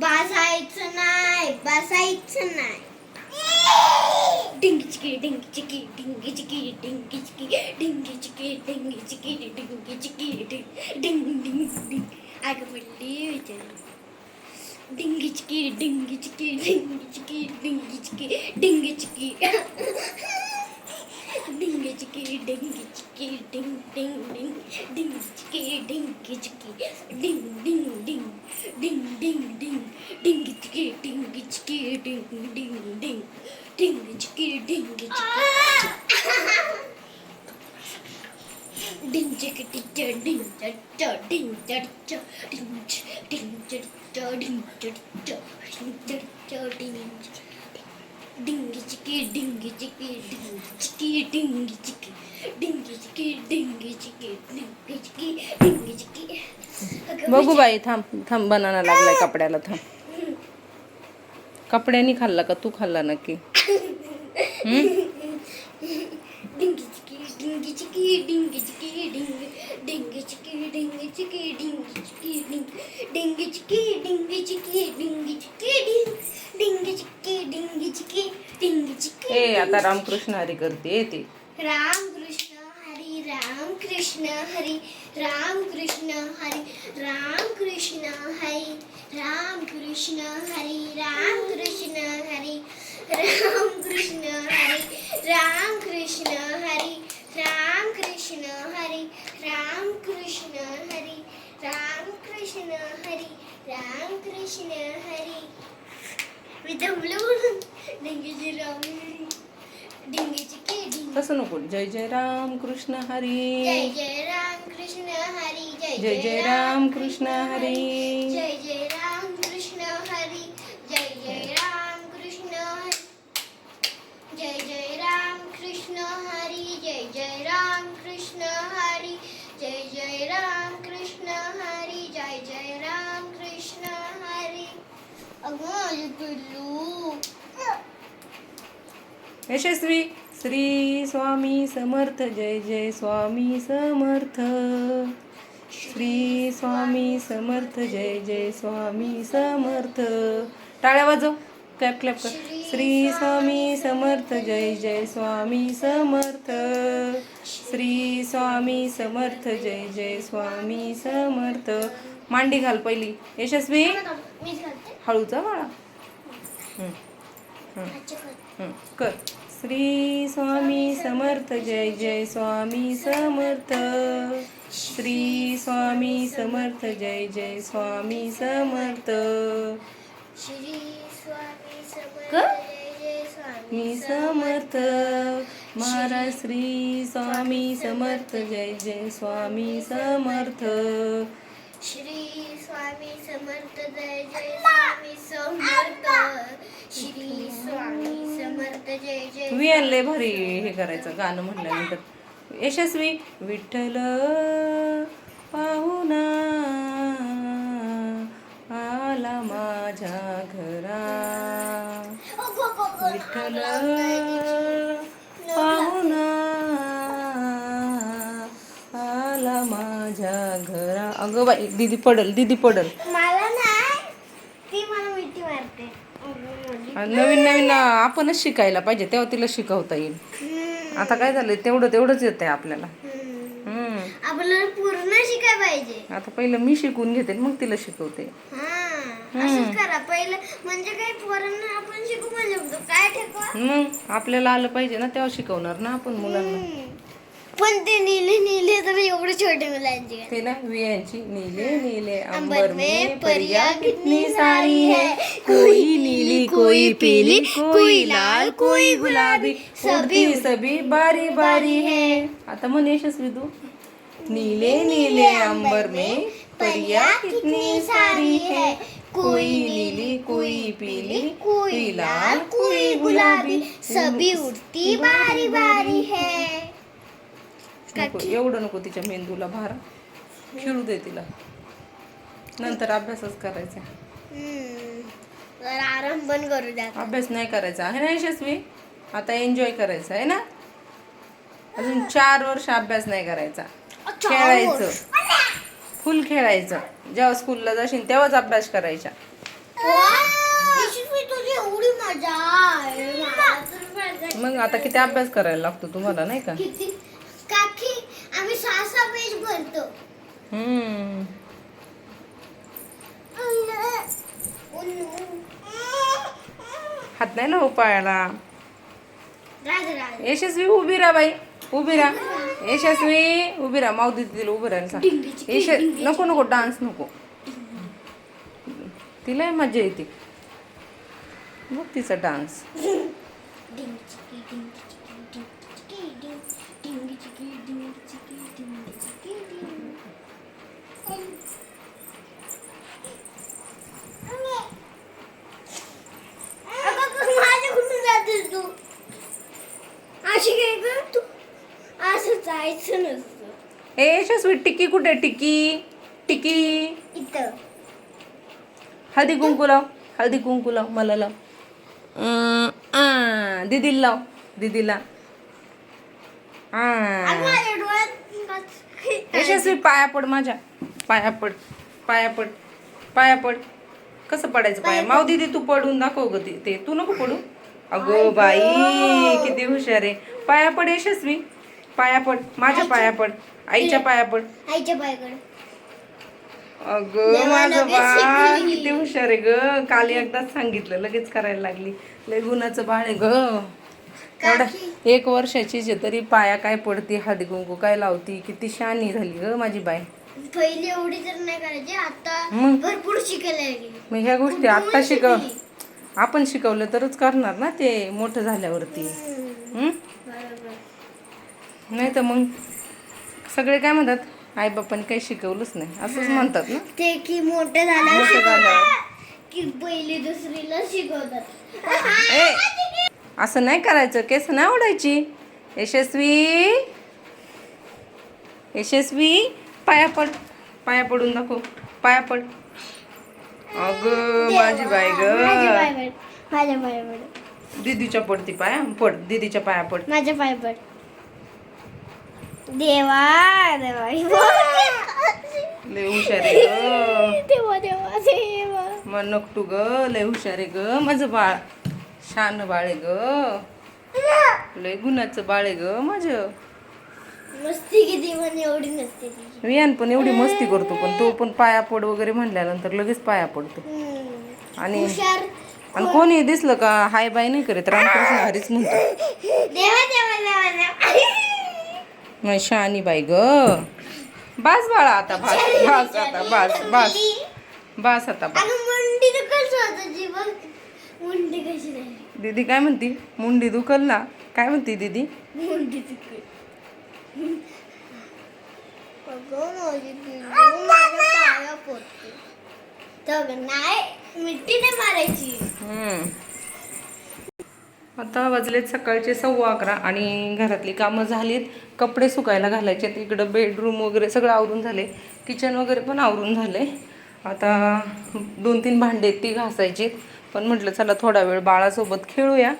बसायचं नाही बसायचं नाही डिंगी चिकी डिंगी चिकी डिंगी चिकी डिंगी चिकी डिंगी चिकी डिंगी चिकी डिंगी चिकी डिंग डिंग डिंग डिंग अगं विचार डिंगी चिकी डिंगी चिकी डिंगी चिकी डिंगी चिकी डिंगी चिकी डिंगी चिकी डिंगी चिकी डिंग डिंग डिंग डिंग चिकी डिंगी चिकी डिंग डिंगी बघू बाई, थांब थांब, बनाना लागलाय कपड्याला, थांब. कपड्यानी खाल्ला का? तू खाल्ला नक्की. हम्म? डिंगी चिकी डिंगी चिकी डिंगी चिकी, डिंगी. डिंगी चिकी डिंगी चिकी डिंगी चिकी डिंगी चिकी डिंगी चिकी डिंगी चिकी डिंगी चिकी डिंगी चिकी चिकी ए आता रामकृष्ण हरी करते ते. कृष्ण हरी राम कृष्ण हरी राम कृष्ण हरी राम कृष्ण हरी राम कृष्ण हरी राम कृष्ण हरी राम कृष्ण हरी राम कृष्ण हरी राम कृष्ण हरी राम कृष्ण हरी राम कृष्ण हरी राम कृष्ण हरी. मी दमलो डिंगीची राम डिंगीची के डिंग. तसं नको जय जय राम कृष्ण जय हरी. जय राम कृष्ण हरी जय जय राम कृष्ण हरी. जय अगं माझं पिल्लू यशस्वी श्री स्वामी समर्थ जय जय स्वामी समर्थ. श्री स्वामी समर्थ जय जय स्वामी समर्थ. टाळ्या वाजव क्लॅप क्लॅप कर. श्री स्वामी समर्थ जय जय स्वामी समर्थ. श्री स्वामी समर्थ जय जय स्वामी समर्थ. मांडी घाल पहिली. यशस्वी. हळूचा. अच्छा कर. श्री स्वामी समर्थ जय जय स्वामी समर्थ. श्री स्वामी समर्थ जय जय स्वामी समर्थ. श्री स्वामी समर्थ महाराज श्री स्वामी समर्थ. जय जय स्वामी समर्थ. श्री स्वामी समर्थ जय जय स्वामी समर्थ. श्री स्वामी समर्थ जय जय वियान लय भारी हे करायचं गाणं म्हणल्यानंतर. यशस्वी विठ्ठल पाहुणा आला माझ्या घरा. विठ्ठल पाहुणा आला माझ्या घरा. अगं बाई दीदी पडल दीदी पडल. मला नाही ती मला मिठी मारते. नवीन नवीन आपणच शिकायला पाहिजे तेव्हा तिला शिकवता येईल. आता काय झालंय तेवढं तेवढंच येत आहे आपल्याला पूर्ण शिकाय पाहिजे. आता पहिलं मी शिकून घेते मग तिला शिकवते. हा असंच करा. पहिलं म्हणजे काही पोरांना आपण शिकू पण शकतो काय ठेकवा? मग आपल्याला आलं पाहिजे ना तेव्हा शिकवणार ना आपण मुलांना. पण ते नीले नीले तर एवढे छोटे मुलांचे ते ना नीले नीले अंबर में परिया कितनी सारी है कोई नीली कोई पीली कोई लाल कोई गुलाबी सभी सभी बारी बारी है आता म्हण यशस्वी तू नीले नीले अंबर में परिया कितनी सारी है कोई नीली कोई पीली कोई लाल कोई गुलाबी सभी उड़ती बारी बारी है नको एवढं नको तिच्या मेंदूला भार. फिरू दे तिला. नंतर अभ्यासच करायचा. आराम पण करू द्या. अभ्यास नाही करायचा. आहे ना यशस्वी? आता एन्जॉय करायचा आहे ना? अजून चार वर्ष अभ्यास नाही करायचा. खेळायचं. फुल खेळायचं. जेव्हा स्कूलला जाशील तेव्हाच अभ्यास करायचा. मग आता किती अभ्यास करायला लागतो तुम्हाला नाही का? हात नाही लावू पायाला. यशस्वी उभी राहा बाई. उभी राहा. यशस्वी उभी राहा. माऊ दिदी तिला उभी राहायला सांग. यश नको नको डान्स नको. तिला मजा येते. बघ तिचा डान्स डिंग चिकी डिंग चिकी डिंग चिकी डिंग डिंग चिकी डिंग चिकी डिंग चिकी डिंग अगं, पण माझ्याकडून जातेस तू अशी काय कर तू असं जायचं नसतं ए यशस्वी टिकी कुठे? टिकी टिकी. इथं. हळदी कुंकू लाव हळदी कुंकू लाव मला लाव. दीदीला लाव दीदीला. यशस्वी पाया पड माझ्या. पाया पड पाया पड पाया पड. कसं पडायचं पाया? माऊ दीदी तू पडून दाखव ग ते. तू नको पडू. अगो बाई किती हुशार आहे. पाया पड यशस्वी. पाया पड माझ्या पाया पड आईच्या पाया पड. आईच्या बायकडे अगं माझं बाळ. किती हुशार आहे ग. काल एकदाच सांगितलं लगेच करायला लागली. लय गुणाचं बाळ आहे ग. एवढा. एक वर्षाचीच आहे तरी पाया काय पडती कुंकू काय लावती किती शानी झाली ग माझी बाई. पहिली एवढी तर नाही करायची आता मग? भरपूर शिकायला मग ह्या गोष्टी आत्ता शिकव? आपण शिकवलं तरच करणार ना ते मोठं झाल्यावरती. नाही तर मग सगळे काय म्हणतात आई बापाने काही शिकवलंच नाही. असंच म्हणतात ना. ते की मोठे की पहिली दुसरीला शिकवतात. ए असं नाही करायचं. केस नाही ओढायची. यशस्वी. यशस्वी. पाया पड. पाया पडून दाखव. पाया पड. अगं माझी बाई माझ्या ग पायावर माझ्या पायावर दीदीच्या पडती पाया. पड. दीदीच्या पाया पड. माझ्या पायावर देवा देवा लय हुशार आहे ग. देवा देवा देवा. मग नकटू ग लय हुशार आहे ग. माझं बाळ शान बाळ आहे ग. लय गुणाचं बाळ आहे ग माझं. मस्ती किती पण एवढी नसते वियान पण एवढी मस्ती करतो पण तो पण पाया पड वगैरे म्हणल्यानंतर लगेच पाया पडतो. आणि आणि कोणी? दिसलं का हाय बाय नाही करीत रामकृष्ण हरीच म्हणतो. देवा देवा देवा. शहाणी बाई ग. बास बाळा आता बास बास आता बास बास. बास आता बास. दीदी काय म्हणती? मुंडी दुखल ना? काय म्हणती दीदी? नाही मिट्टी नाही मारायची. हम्म. आता वाजलेत सकाळचे सव्वा अकरा आणि घरातली कामं झालीत. कपडे सुकायला घालायचे इकडं बेडरूम वगैरे सगळं आवरून झाले. किचन वगैरे पण आवरून झाले. आता दोन तीन भांडे आहेत ती घासायची पण म्हटलं चला थोडा वेळ बाळासोबत खेळूया.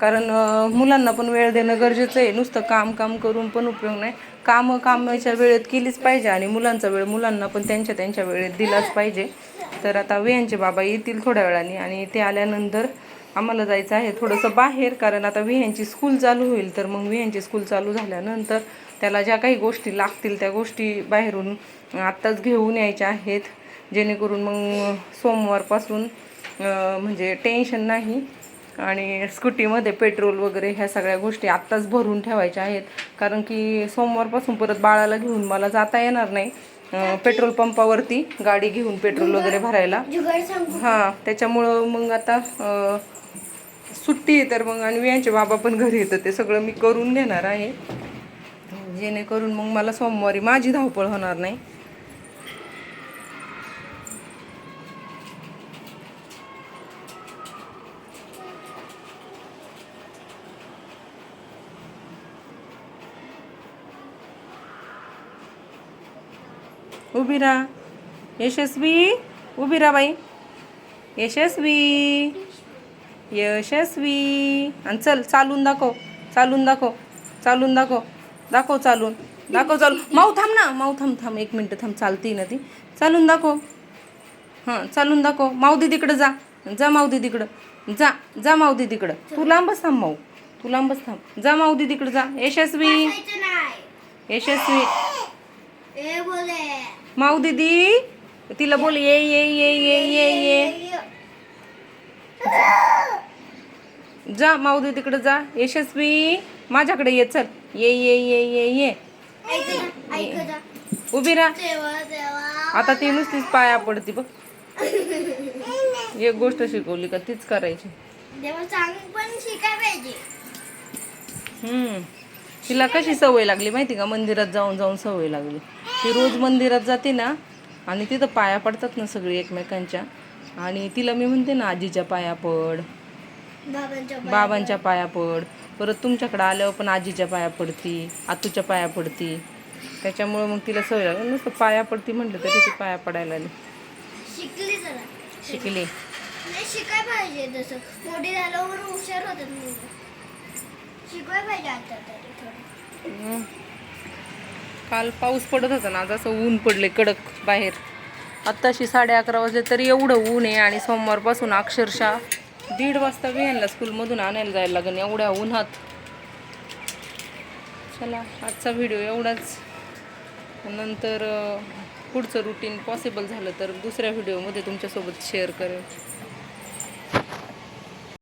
कारण मुलांना पण वेळ देणं गरजेचं आहे. नुसतं काम काम करून पण उपयोग नाही. कामं कामाच्या वेळेत केलीच पाहिजे आणि मुलांचा वेळ मुलांना पण त्यांच्या त्यांच्या वेळेत दिलाच पाहिजे. तर आता वेयांचे बाबा येतील थोड्या वेळाने आणि ते आल्यानंतर आम्हाला जायचं आहे थोडंसं बाहेर कारण आता विह्यांची स्कूल चालू होईल तर मग विह्यांची स्कूल चालू झाल्यानंतर त्याला ज्या काही गोष्टी लागतील त्या गोष्टी बाहेरून आत्ताच घेऊन यायच्या आहेत. जेणेकरून मग सोमवारपासून म्हणजे टेन्शन नाही. आणि स्कूटीमध्ये पेट्रोल वगैरे ह्या सगळ्या गोष्टी आत्ताच भरून ठेवायच्या आहेत. कारण की सोमवारपासून परत बाळाला घेऊन मला जाता येणार नाही. पेट्रोल पंपावरती गाडी घेऊन पेट्रोल वगैरे भरायला. हां त्याच्यामुळं मग आता सुट्टी आहे तर मग आणि वियांचे बाबा पण घरी येतं ते सगळं मी करून घेणार आहे. जेणेकरून मग मला सोमवारी माझी धावपळ होणार नाही. उभी राहा यशस्वी. उभी राहा बाई. यशस्वी. यशस्वी. आणि चल चालून दाखव. चालून दाखव. चालून दाखव. दाखव चालून. दाखव चालू. माऊ थांब ना. माऊ थांब थांब. एक मिनटं थांब. चालती ना ती. चालून दाखव. हां चालून दाखव. माऊदी तिकडं जा. जा माऊदी तिकडं जा. जा माऊदी तिकडं तू लांबच थांब माऊ. तू लांबच थांब. जा माऊदी तिकडं जा. यशस्वी. यशस्वी. माऊ दीदी तिला बोल ये ये ये ये ये ये. जा माऊदी तिकडे जा. यशस्वी माझ्याकडे ये चल. ये ये ये ये ये. उभी राहा. आता ती नुसतीच पाया पडती बघ. एक गोष्ट शिकवली का तीच करायची. हम्म. तिला कशी सवय लागली माहिती का? मंदिरात जाऊन जाऊन सवय लागली. ती रोज मंदिरात जाते ना आणि तिथं पाया पडतात ना सगळी एकमेकांच्या. आणि तिला मी म्हणते ना आजीच्या पाया पड. बाबांच्या पाया- पड. परत तुमच्याकडे आल्यावर पण आजीच्या पाया पडती आतूच्या पाया पडती. त्याच्यामुळं मग तिला सवय लागली. नुसतं पाया पडती म्हटलं तरी ती पाया पडायला शिकली जरा. शिकली. शिकाय पाहिजे तसं. मोठी झाल्यावर हुशार होतात शिकवाय पाहिजे आता तरी थोडं. हम्म. काल पाऊस पडत होता ना जसं ऊन पडले कडक बाहेर. आत्ताशी साडे अकरा वाजले तरी एवढं ऊन आहे आणि सोमवारपासून अक्षरशः दीड वाजता विहानला स्कूलमधून आणायला जायला लागेल एवढ्या उन्हात. चला आजचा व्हिडिओ एवढाच. नंतर पुढचं रुटीन पॉसिबल झालं तर दुसऱ्या व्हिडिओमध्ये तुमच्यासोबत शेअर करेन.